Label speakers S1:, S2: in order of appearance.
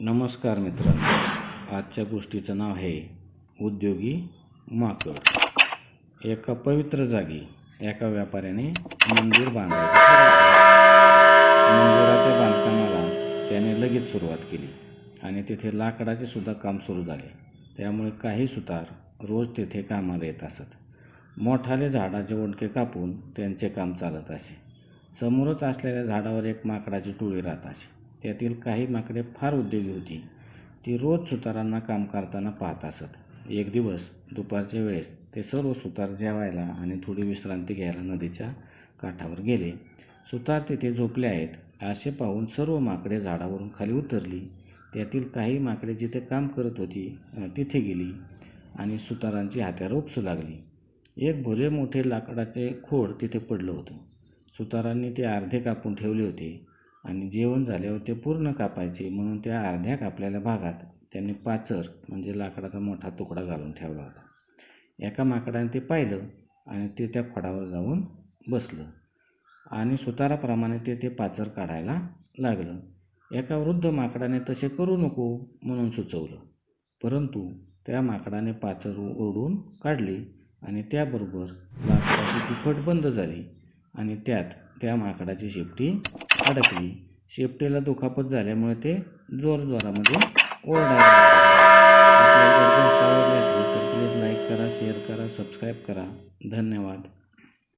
S1: नमस्कार मित्रांनो. आजच्या गोष्टीचं नाव आहे उद्योगी माकड. एका पवित्र जागी एका व्यापाऱ्याने मंदिर बांधायचं मंदिराच्या बांधकामाला त्याने लगेच सुरुवात केली आणि तिथे लाकडाचे सुद्धा काम सुरू झाले. त्यामुळे काही सुतार रोज तेथे कामाला येत असत. मोठाले झाडाचे ओंडके कापून त्यांचे काम चालत असे. समोरच असलेल्या झाडावर एक माकडाची टोळी राहत असे. त्यातील काही माकडे फार उद्योगी होती. ती रोज सुतारांना काम करताना पाहत असत. एक दिवस दुपारच्या वेळेस ते सर्व सुतार जेवायला आणि थोडी विश्रांती घ्यायला नदीच्या काठावर गेले. सुतार तिथे झोपले आहेत. असे पाहून सर्व माकडे झाडावरून खाली उतरली. त्यातील काही माकडे जिथे काम करत होती तिथे गेली आणि सुतारांची हात्यार उपसू लागली. एक भोले मोठे लाकडाचे खोड तिथे पडलं होतं. सुतारांनी ते अर्धे कापून ठेवले होते. आणि जेवण झाल्यावर ते पूर्ण कापायचे म्हणून त्या अर्ध्या कापलेल्या भागात त्यांनी पाचर म्हणजे लाकडाचा मोठा तुकडा घालून ठेवला होता. एका माकडाने ते पाहिलं आणि ते त्या खोडावर जाऊन बसलं. आणि सुताराप्रमाणे ते ते पाचर काढायला लागलं. एका वृद्ध माकडाने तसे करू नको म्हणून सुचवलं. परंतु त्या माकडाने पाचर ओढून काढली आणि त्याबरोबर लाकडाची ती फट बंद झाली आणि त्यात त्या माकडाची शेपटी अडकली. शेपटीला दुखापत झाल्यामुळे ते जोरजोरामध्ये ओरडायला आपल्याला जर गोष्ट आवडली असली तर प्लीज लाईक करा शेअर करा सबस्क्राईब करा. धन्यवाद.